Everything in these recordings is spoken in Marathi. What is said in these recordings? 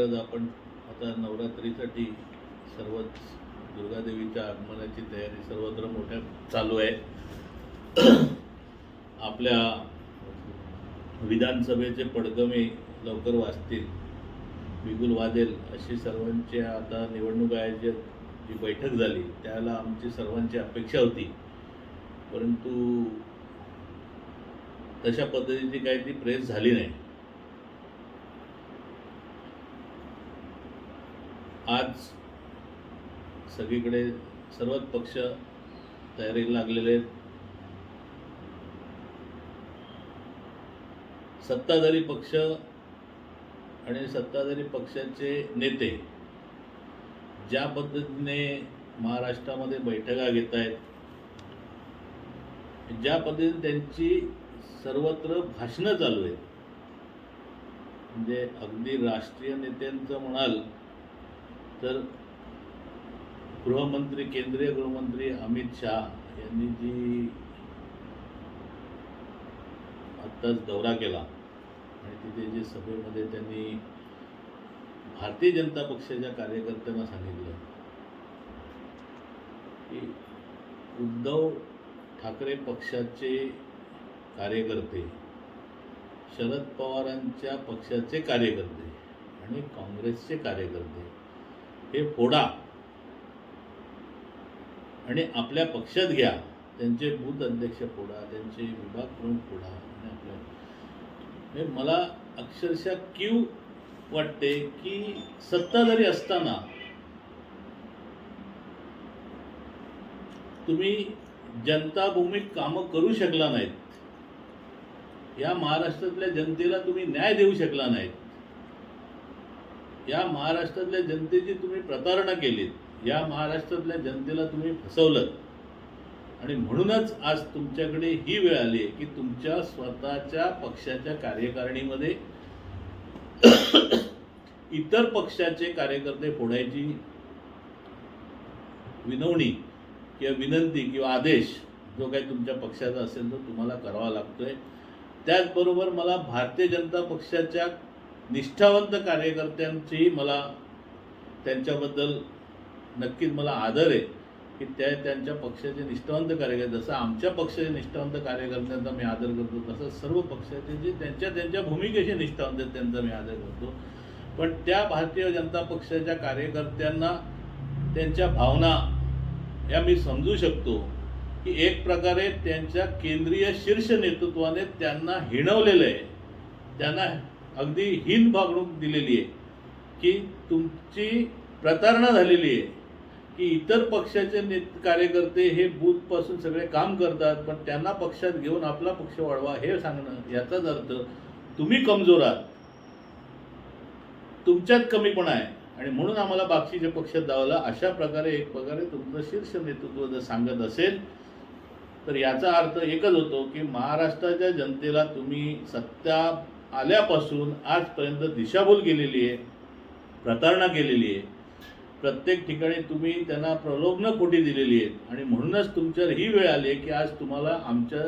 लवकरच आपण आता नवरात्रीसाठी सर्वच दुर्गादेवीच्या आगमनाची तयारी सर्वत्र मोठ्या चालू आहे. आपल्या विधानसभेचे पडगमे लवकर वाचतील बिगुल वाजेल अशी सर्वांची आता निवडणूक आयोजक जी बैठक झाली त्याला आमची सर्वांची अपेक्षा होती. परंतु तशा पद्धतीची काही ती प्रेस झाली नाही. आज सगळीकडे सर्वच पक्ष तयारीला लागलेले आहेत. सत्ताधारी पक्ष आणि सत्ताधारी पक्षाचे नेते ज्या पद्धतीने महाराष्ट्रामध्ये बैठका घेत आहेत ज्या पद्धतीने त्यांची सर्वत्र भाषणं चालू आहेत. म्हणजे अगदी राष्ट्रीय नेत्यांचं म्हणाल तर गृहमंत्री केंद्रीय गृहमंत्री अमित शहा यांनी जी आत्ताच दौरा केला आणि तिथे जे सभेमध्ये त्यांनी भारतीय जनता पक्षाच्या कार्यकर्त्यांना सांगितलं की उद्धव ठाकरे पक्षाचे कार्यकर्ते शरद पवारांच्या पक्षाचे कार्यकर्ते आणि काँग्रेसचे कार्यकर्ते हे फोडा. आणि आपल्या पक्षात घ्या. त्यांचे बूथ अध्यक्ष फोडा त्यांचे विभाग प्रमुख फोडा आणि आपल्या हे मला अक्षरशः क्यू वाटते की सत्ताधारी असताना तुम्ही जनताभूमिक कामं करू शकला नाहीत. या महाराष्ट्रातल्या जनतेला तुम्ही न्याय देऊ शकला नाहीत. या महाराष्ट्रातल्या जनतेची तुम्ही प्रतारणा केलीत या महाराष्ट्रातल्या जनतेला तुम्ही फसवलं आणि म्हणूनच आज तुमच्याकडे ही वेळ आली आहे की तुमच्या स्वतःच्या पक्षाच्या कार्यकारिणीमध्ये इतर पक्षाचे कार्यकर्ते फोडायची विनवणी किंवा विनंती किंवा आदेश जो काही तुमच्या पक्षाचा असेल तो तुम्हाला करावा लागतोय. त्याचबरोबर मला भारतीय जनता पक्षाच्या निष्ठावंत कार्यकर्त्यांची मला त्यांच्याबद्दल नक्कीच मला आदर आहे की त्या त्यांच्या पक्षाचे निष्ठावंत कार्यकर्ते जसं आमच्या पक्षाचे निष्ठावंत कार्यकर्त्यांचा मी आदर करतो तसं सर्व पक्षाचे जे त्यांच्या त्यांच्या भूमिकेशी निष्ठावंत आहेत त्यांचा मी आदर करतो. पण त्या भारतीय जनता पक्षाच्या कार्यकर्त्यांना त्यांच्या भावना या मी समजू शकतो की एक प्रकारे त्यांच्या केंद्रीय शीर्ष नेतृत्वाने त्यांना हिणवलेलं आहे. त्यांना अगदी हीन वागणूक दिलेली आहे की तुमची प्रतारणा झालेली आहे की इतर पक्षाचे नेत कार्यकर्ते हे बूथपासून सगळे काम करतात पण त्यांना पक्षात घेऊन आपला पक्ष वाढवा हे सांगणं याचाच अर्थ तुम्ही कमजोर आहात. तुमच्यात कमीपणा आहे. आणि म्हणून आम्हाला बाकीच्या पक्षात दावला अशा प्रकारे एक प्रकारे तुमचं शीर्ष नेतृत्व जर सांगत असेल तर याचा अर्थ एकच होतो की महाराष्ट्राच्या जनतेला तुम्ही सत्ता आल्यापासून आजपर्यंत दिशाभूल गेलेली आहे प्रतारणा केलेली आहे. प्रत्येक ठिकाणी तुम्ही त्यांना प्रलोभनं खोटी दिलेली आहेत? आणि म्हणूनच तुमच्यावर ही वेळ आली आहे की आज तुम्हाला आमच्या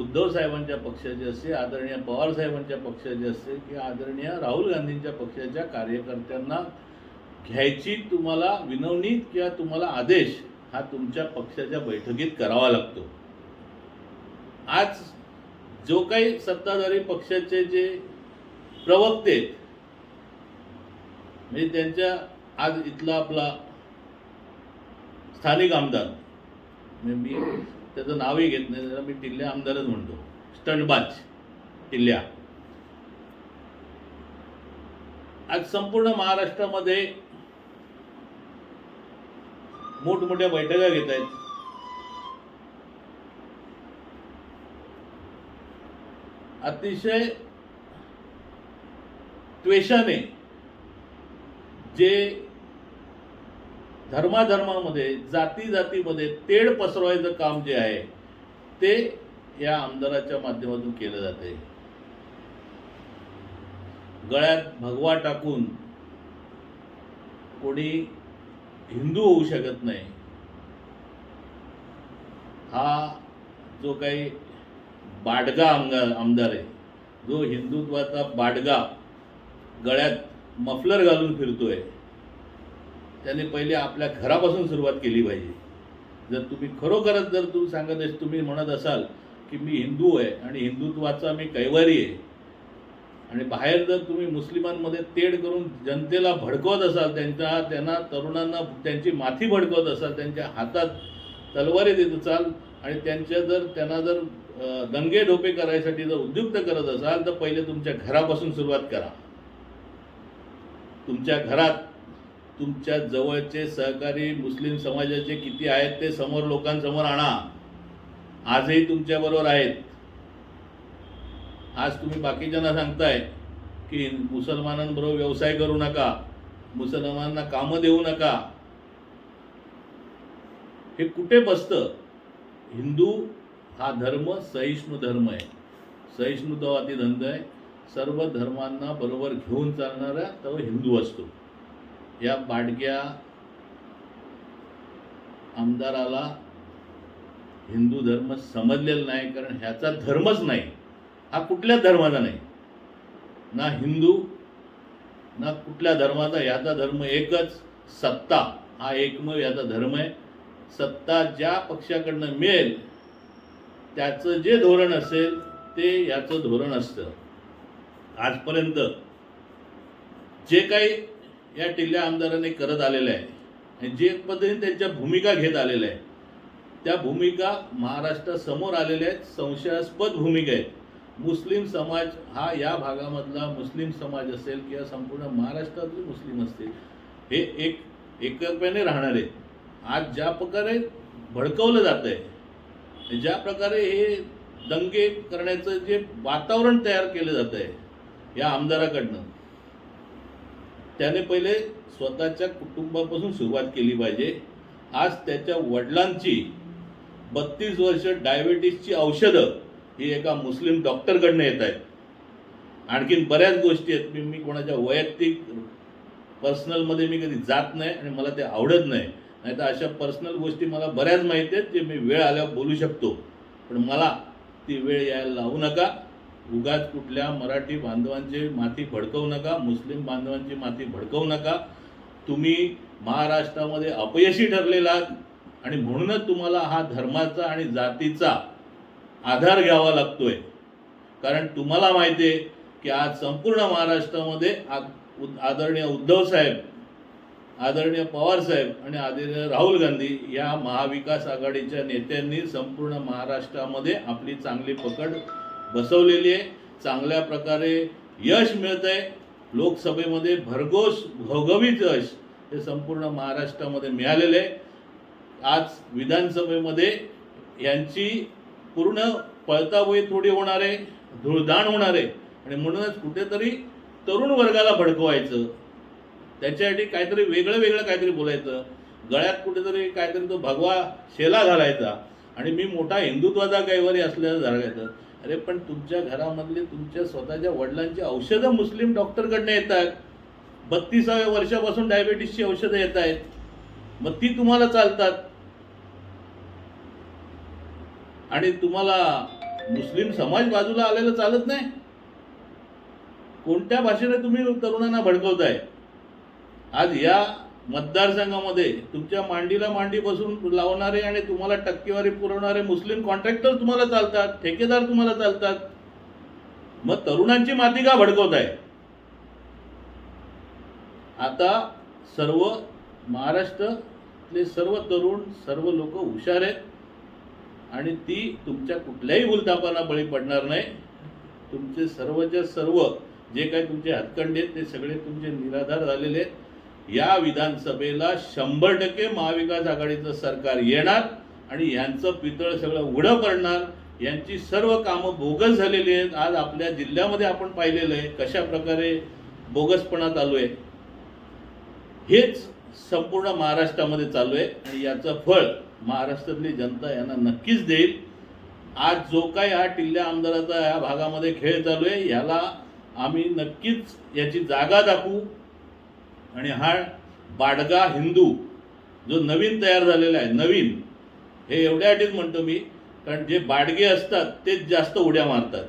उद्धव साहेबांच्या पक्षाचे असते आदरणीय पवार साहेबांच्या पक्षाचे असते की आदरणीय राहुल गांधींच्या पक्षाच्या कार्यकर्त्यांना घ्यायची तुम्हाला विनवणी किंवा तुम्हाला आदेश हा तुमच्या पक्षाच्या बैठकीत करावा लागतो. आज जो काही सत्ताधारी पक्षाचे जे प्रवक्ते आहेत, म्हणजे त्यांच्या आज इथला आपला स्थानिक आमदार मी त्याचं नावही घेत नाही त्याला मी टिल्ल्या आमदारच म्हणतो. स्टंडबाज टिल्ल्या. आज संपूर्ण महाराष्ट्रामध्ये मोठमोठ्या बैठका घेत आहेत. अतिशय त्वेषाने जे धर्माधर्मामध्ये जाती जातीमध्ये तेढ पसरवायचं काम जे आहे ते या आमदाराच्या माध्यमातून केलं जाते. गळ्यात भगवा टाकून कोणी हिंदू होऊ शकत नाही. हा जो काही बाडगा आमदार आमदार आहे. जो हिंदुत्वाचा बाडगा गळ्यात मफलर घालून फिरतोय त्याने पहिले आपल्या घरापासून सुरुवात केली पाहिजे. जर तुम्ही खरोखरच जर तुम्ही सांगत अस तुम्ही म्हणत असाल की मी हिंदू आहे आणि हिंदुत्वाचा मी कैवारी आहे आणि बाहेर जर तुम्ही मुस्लिमांमध्ये तेढ करून जनतेला भडकवत असाल त्यांच्या त्यांना तरुणांना त्यांची माथी भडकवत असाल त्यांच्या हातात तलवारी देत असाल आणि त्यांच्या जर त्यांना जर दंगे डोपे करायसाठी जर उद्युक्त करत असाल तर पहिले तुमच्या घरापासून सुरुवात करा. तुमच्या घरात तुमच्या जवळचे सहकारी मुस्लिम समाजाचे किती आहेत ते समोर लोकांसमोर आणा. आजही तुमच्याबरोबर आहेत. आज तुम्ही बाकीच्यांना सांगताय की मुसलमानांबरोबर व्यवसाय करू नका मुसलमानांना कामं देऊ नका. हे कुठे बसतं? हिंदू हा धर्म सहिष्णू धर्म आहे. सहिष्णुतावादी धंदा आहे. सर्व धर्मांना बरोबर घेऊन चालणारा तो हिंदू असतो. या बाडग्या आमदाराला हिंदू धर्म समजलेला नाही कारण ह्याचा धर्मच नाही. हा कुठल्या धर्माचा नाही. ना हिंदू ना कुठल्या धर्माचा याचा धर्म एकच सत्ता. हा एकमेव याचा धर्म आहे. सत्ता ज्या पक्षाकडनं मिळेल त्याचं जे धोरण असेल ते याचं धोरण असतं. आजपर्यंत जे काही या टिल्ल्या आमदाराने करत आलेलं आहे आणि जे पद्धतीने त्यांच्या भूमिका घेत आलेल्या आहे त्या भूमिका महाराष्ट्रासमोर आलेल्या आहेत संशयास्पद भूमिका आहेत. मुस्लिम समाज हा या भागामधला मुस्लिम समाज असेल किंवा संपूर्ण महाराष्ट्रातले मुस्लिम असतील हे एक एकप्याने राहणार. आहे आज ज्या प्रकारे भडकवलं जात आहे ज्या प्रकारे हे दंगे करण्याचं जे वातावरण तयार केलं जात आहे या आमदाराकडनं त्याने पहिले स्वतःच्या कुटुंबापासून सुरुवात केली पाहिजे. आज त्याच्या वडिलांची बत्तीस वर्ष डायबिटीसची औषधं ही एका मुस्लिम डॉक्टरकडनं येत आहेत. आणखीन बऱ्याच गोष्टी आहेत. मी मी कोणाच्या वैयक्तिक पर्सनलमध्ये मी कधी जात नाही आणि मला ते आवडत नाही. नाही तर अशा पर्सनल गोष्टी मला बऱ्याच माहिती आहेत जे मी वेळ आल्यावर बोलू शकतो. पण मला ती वेळ यायला लावू नका. उगाच कुठल्या मराठी बांधवांची माती भडकवू नका मुस्लिम बांधवांची माती भडकवू नका. तुम्ही महाराष्ट्रामध्ये अपयशी ठरलेला आहात आणि म्हणूनच तुम्हाला हा धर्माचा आणि जातीचा आधार घ्यावा लागतोय. कारण तुम्हाला माहिती आहे की आज संपूर्ण महाराष्ट्रामध्ये उद- आदरणीय उद्धव साहेब आदरणीय पवार साहेब आणि आदरणीय राहुल गांधी या महाविकास आघाडीच्या नेत्यांनी संपूर्ण महाराष्ट्रामध्ये आपली चांगली पकड बसवलेली आहे. चांगल्या प्रकारे यश मिळत आहे लोकसभेमध्ये भरघोस घवघवीत यश हे संपूर्ण महाराष्ट्रामध्ये मिळालेलं आहे. आज विधानसभेमध्ये यांची पूर्ण पळतावळी थोडी होणार आहे धुळदाण होणार आहे. आणि म्हणूनच कुठेतरी तरुण वर्गाला भडकवायचं. त्याच्यासाठी काहीतरी वेगळं वेगळं काहीतरी बोलायचं. गळ्यात कुठेतरी काहीतरी तो भगवा शेला घालायचा. आणि मी मोठा हिंदुत्वाचा कैवारी असल्याचं धरायचं अरे पण तुमच्या घरामधले तुमच्या स्वतःच्या वडिलांची औषधं मुस्लिम डॉक्टरकडनं येत आहेत बत्तीसाव्या वर्षापासून डायबेटीसची औषधं येत आहेत. मग ती तुम्हाला चालतात. आणि तुम्हाला मुस्लिम समाज बाजूला आलेलं चालत नाही. कोणत्या भाषेने तुम्ही तरुणांना भडकवताय? आज या मतदारसंघामध्ये तुमच्या मांडीला मांडी बसून लावणारे आणि तुम्हाला टक्केवारी पुरवणारे मुस्लिम कॉन्ट्रॅक्टर तुम्हाला चालतात ठेकेदार तुम्हाला चालतात. मग तरुणांची माती का भडकवत आहे? आता सर्व महाराष्ट्रातले सर्व तरुण सर्व लोक हुशार आहेत आणि ती तुमच्या कुठल्याही उलथापांना बळी पडणार नाही. तुमचे सर्वच्या सर्व जे काही तुमचे हातखंडे आहेत ते सगळे तुमचे निराधार झालेले आहेत. या विधानसभेला शंभर टक्के महाविकास आघाडीचं सरकार येणार आणि यांचं पितळ सगळं उघडं पडणार यांची सर्व कामं बोगस झालेली आहेत. आज आपल्या जिल्ह्यामध्ये आपण पाहिलेलं आहे कशा प्रकारे बोगसपणा चालू आहे. हेच संपूर्ण महाराष्ट्रामध्ये चालू आहे आणि याचं फळ महाराष्ट्रातली जनता यांना नक्कीच देईल. आज जो काय हा टिल्ल्या आमदाराचा या भागामध्ये खेळ चालू आहे याला आम्ही नक्कीच याची जागा दाखवू. आणि हा बाडगा हिंदू जो नवीन तयार झालेला आहे नवीन हे एवढ्यासाठीच म्हणतो मी कारण जे बाडगे असतात तेच जास्त उड्या मारतात.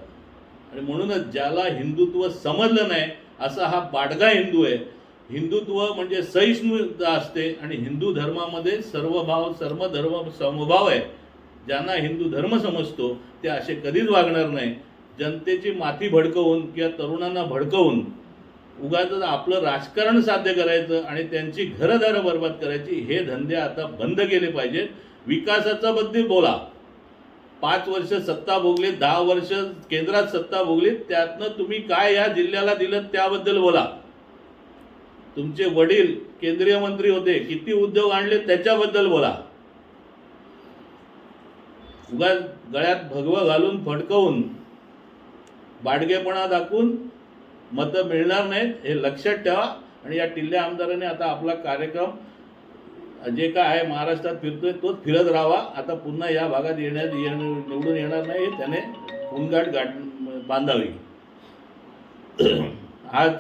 आणि म्हणूनच ज्याला हिंदुत्व समजलं नाही असा हा बाडगा हिंदू आहे. हिंदुत्व म्हणजे सहिष्णुता असते आणि हिंदू धर्मामध्ये सर्व भाव सर्व धर्म समभाव आहे. ज्यांना हिंदू धर्म समजतो ते असे कधीच वागणार नाही. जनतेची माती भडकवून किंवा तरुणांना भडकवून उगाच आपलं राजकारण साध्य करायचं आणि त्यांची घरदारं बर्बाद करायची हे धंदे आता बंद केले पाहिजेत. विकासाचा बद्दल बोला. पाच वर्ष सत्ता भोगली दहा वर्ष केंद्रात सत्ता भोगली त्यातनं तुम्ही काय या जिल्ह्याला दिलं त्याबद्दल बोला. तुमचे वडील केंद्रीय मंत्री होते किती उद्योग आणले त्याच्याबद्दल बोला. उगाच गळ्यात भगवं घालून फडकवून बाडगेपणा दाखवून मतं मिळणार नाहीत हे लक्षात ठेवा. आणि या टिल्ल्या आमदाराने आता आपला कार्यक्रम जे काय आहे महाराष्ट्रात फिरतोय तोच फिरत राहावा. आता पुन्हा या भागात येण्यात येणं निवडून येणार नाही त्याने पुनगाट गाठ बांधावी. आज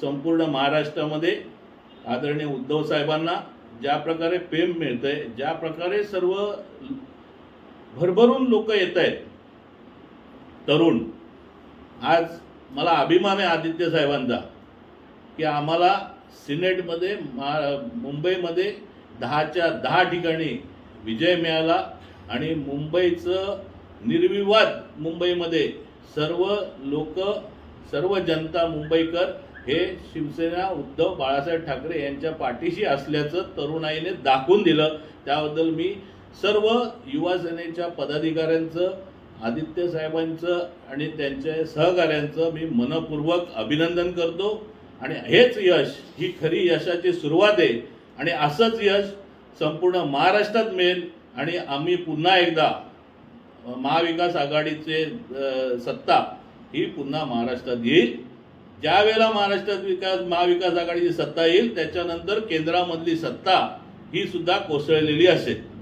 संपूर्ण महाराष्ट्रामध्ये आदरणीय उद्धव साहेबांना ज्या प्रकारे प्रेम मिळतंय ज्या प्रकारे सर्व भरभरून लोक येत आहेत तरुण आज मला अभिमान आहे आदित्य साहेबांचा की आम्हाला सिनेटमध्ये मा मुंबईमध्ये दहाच्या दहा ठिकाणी विजय मिळाला आणि मुंबईचं निर्विवाद मुंबईमध्ये सर्व लोक सर्व जनता मुंबईकर हे शिवसेना उद्धव बाळासाहेब ठाकरे यांच्या पाठीशी असल्याचं तरुणाईने दाखवून दिलं. त्याबद्दल मी सर्व युवासेनेच्या पदाधिकाऱ्यांचं आदित्य साहेबांचं आणि त्यांच्या सहकाऱ्यांचं मी मनपूर्वक अभिनंदन करतो. आणि हेच यश ही खरी यशाची सुरुवात आहे. आणि असंच यश संपूर्ण महाराष्ट्रात मिळेल. आणि आम्ही पुन्हा एकदा महाविकास आघाडीचे सत्ता ही पुन्हा महाराष्ट्रात येईल. ज्या वेळेला महाराष्ट्रात विकास महाविकास आघाडीची सत्ता येईल त्याच्यानंतर केंद्रामधली सत्ता ही सुद्धा कोसळलेली असेल.